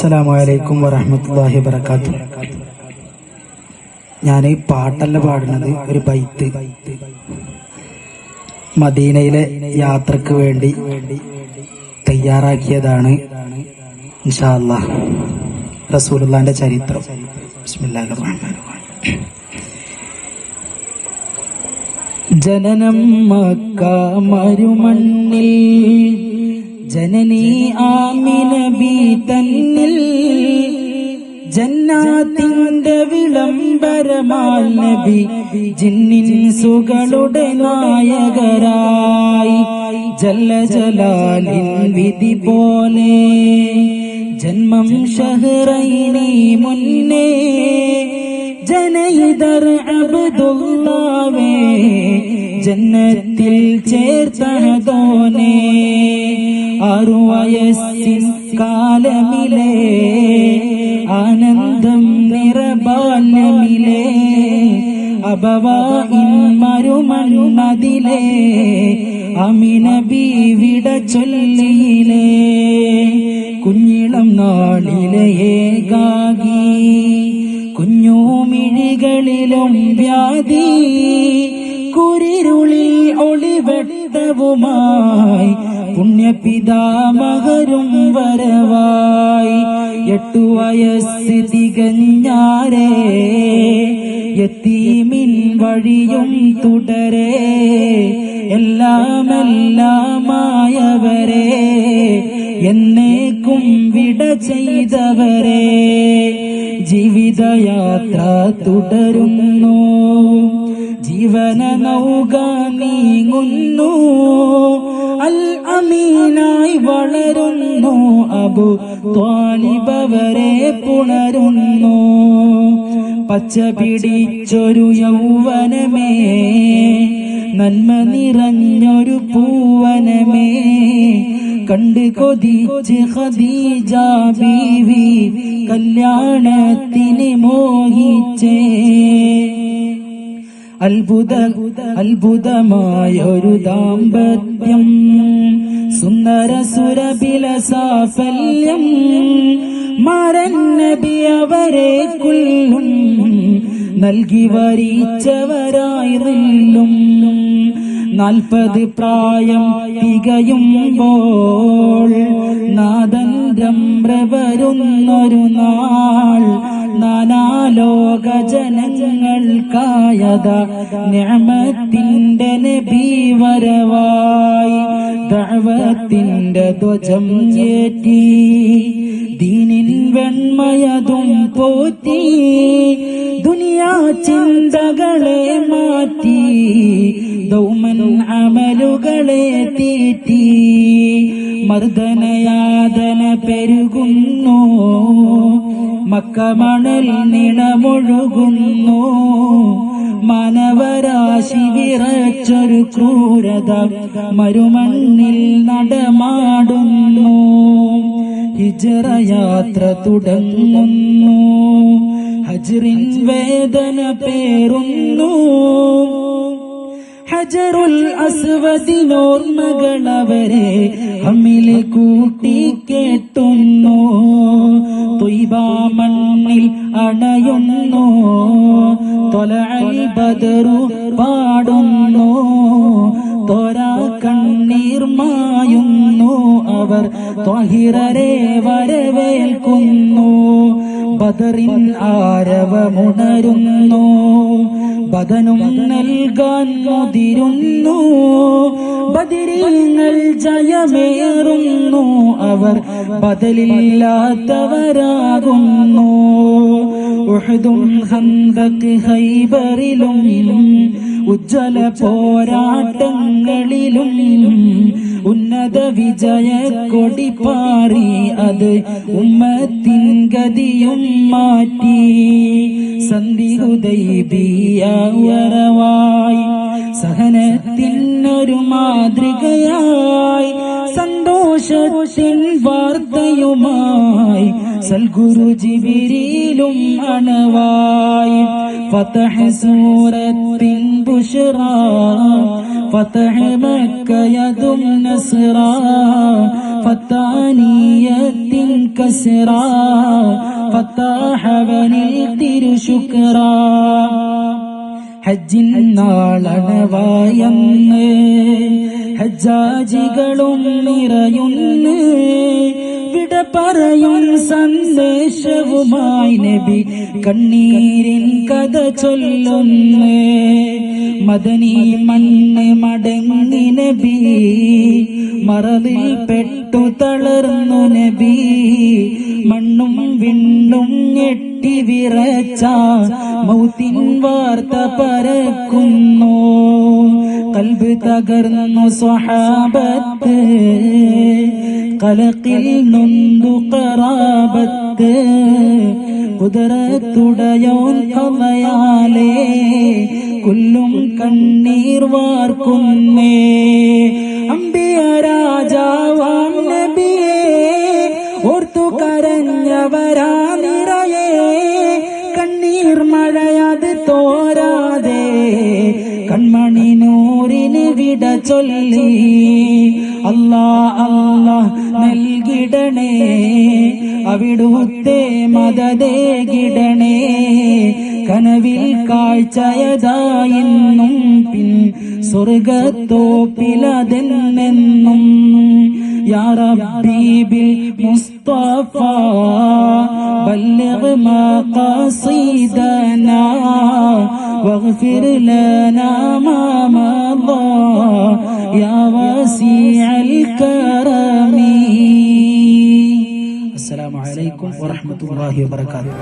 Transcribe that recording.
അസ്സലാമു അലൈക്കും വറഹ്മത്തുള്ളാഹി വബറകാത്തു ഞാൻ പാട്ടല്ല പാടുന്നത് ഒരു ബൈത്ത്. മദീനയിലെ യാത്രയ്ക്ക് വേണ്ടി തയ്യാറാക്കിയതാണ് ഇൻഷാ അല്ലാഹ് റസൂലുള്ളാന്റെ ചരിത്രം ജനനം മക്ക മരുമണ്ണിൽ ജനനി ആമിനബി തന്നിൽ ജന്നാത്തിന്റെ വിളംബരമാൽ നബി ജിന്നിൻ സുകളുടെ നായകരായി ജല്ല ജലാലിൻ വിധി പോലെ ജന്മം ഷഹറൈനി മുന്നേ ജനയിതർ അബ്ദുല്ലാവേ ജന്നത്തിൽ ചേർത്തണതോനെ അറുവയസ്സിൻ കാലമിലേ ആനന്ദം നിറബാല്യമിലേ അബവായിൻ അമിനബി വിട ചൊല്ലിയിലെ കുഞ്ഞിളം നാളിലെ കുഞ്ഞു മിഴികളിലും വ്യാധി കുരിരുളിൽ ഒളിവെട്ടവുമായി പുണ്യപിതാമകരും വരവായി. എട്ടു വയസ്സ് തികഞ്ഞാരേ എത്തീമിൻ വഴിയും തുടരെ എല്ലാമെല്ലാമായവരെ എന്നേക്കും വിട ചെയ്തവരെ. ജീവിതയാത്ര തുടരുന്നു. ജീവന നൗക നീങ്ങുന്നു അൽ അമീനായി വളരുന്നു. അബു ത്വാലിബവരെ പുണരുന്നു. പച്ച പിടിച്ചൊരു യൗവനമേ നന്മ നിറഞ്ഞൊരു പൂവനമേ. കണ്ട് കൊതിച്ച് ഖദീജ കല്യാണത്തിന് മോഹിച്ചേ. അത്ഭുത അത്ഭുതമായൊരു ദാമ്പത്യം. സുന്ദര സുരബില സാഫല്യം മരണബി അവരെ കൊല്ലും. നൽകി വരിച്ചവരായി നാൽപ്പത് പ്രായം തികയുമ്പോൾ നാദന്തമ്ര വരുന്നൊരു നാൾ നാനാലോക ജനങ്ങൾക്കായത ഞാമത്തിന്റെ നബി വരവായി ധ്വജം ഏറ്റി ദീനിൻ വെൺമയതും പോറ്റി ദുനിയാ ചിന്തകളെ മാറ്റി ദൗമൻ അമലുകളെ തീറ്റി മർദ്ദനയാതന പെരുകുന്നു. മക്കമണൽ നിണമൊഴുകുന്നു. മനവരാശി വിറച്ചൊരു ക്രൂരത മരുമണ്ണിൽ നടമാടുന്നു. ഹിജറയാത്ര തുടങ്ങുന്നു. ഹജറിൻ വേദന പേറുന്നു. ഹജറുൽ അസ്വദിനോർമ്മകളവരെ അമ്മിലെ കൂട്ടി കേട്ടുന്നു. മണ്ണിൽ അണയുന്നു. തൊല ബദറു പാടുന്നു. തോരാ കണ്ണീർമായുന്നു അവർ ത്വഹിറരെ വരവേൽക്കുന്നു. ബദറിൻ ആരവമുണരുന്നു. ബദനും നൽകാൻ മുതിരുന്നു. ബദിരീങ്ങൾ ജയമേറുന്നു. അവർ ബദലില്ലാത്തവരാകുന്നു. ഉഹദും ഹന്തക്ക് ഹൈബറിലും ഉജ്ജ്വല പോരാട്ടങ്ങളിലും ഉന്നത വിജയ കൊടിപ്പാറി അത് ഉമ്മത്തിൻ ഗതിയും മാറ്റി. സന്ധിഹുദൈബിയവരവായി സഹനത്തിനൊരു മാതൃകയായി. സന്തോഷത്തിൻ വാർത്തയുമായി. സൽഗുരു ജിബിരിയിലും അണവായി. ഫതഹ് സൂറത്തിൻ ബുഷ്റ. ഫതഹ് മക്കയതും നസ്റ. ഫത്താനിയത്തിൻ കസ്റ. ഫത്താഹവനിൽ തിരുശുക്ര ഹജ്ജിൻ നാളണവായെന്ന് ഹജ്ജാജികളും നിറയുന്ന്. വിട പറയും സന്ദേശവുമായി നബി കണ്ണീരിൻ കഥ ചൊല്ലുന്നു. മദനി മണ്ണ് മടങ്ങി നബി. മറവിൽ പെട്ടു തളർന്നു നബി. മണ്ണും വിണ്ണും ഞെട്ടി വിറച്ച മൗത്തിൻ വാർത്ത പരക്കുന്നു. കൽബ് തകർന്നു സ്വഹാബത്ത്. കലക്കിൽ നൊന്തു കറാബത്ത്. കുതിരത്തുടയോൻ കമയാലേ. കൊല്ലും കണ്ണീർ വാർക്കുന്നേ. നീർമഴയത് തോരാതെ കൺമണി നൂറിന് വിട ചൊല്ലി. അല്ലാ അല്ല നൽകിടണേ. അവിടുത്തെ മതതേകിടണേ കനവിൽ കാഴ്ചയതായെന്നും പിൻ സ്വർഗത്തോപ്പിലതെന്നെന്നും യാ റബ്ബീബിൽ മുസ്തഫ. واغفر لنا ما مضى يا واسع الكرم. السلام عليكم ورحمة الله وبركاته.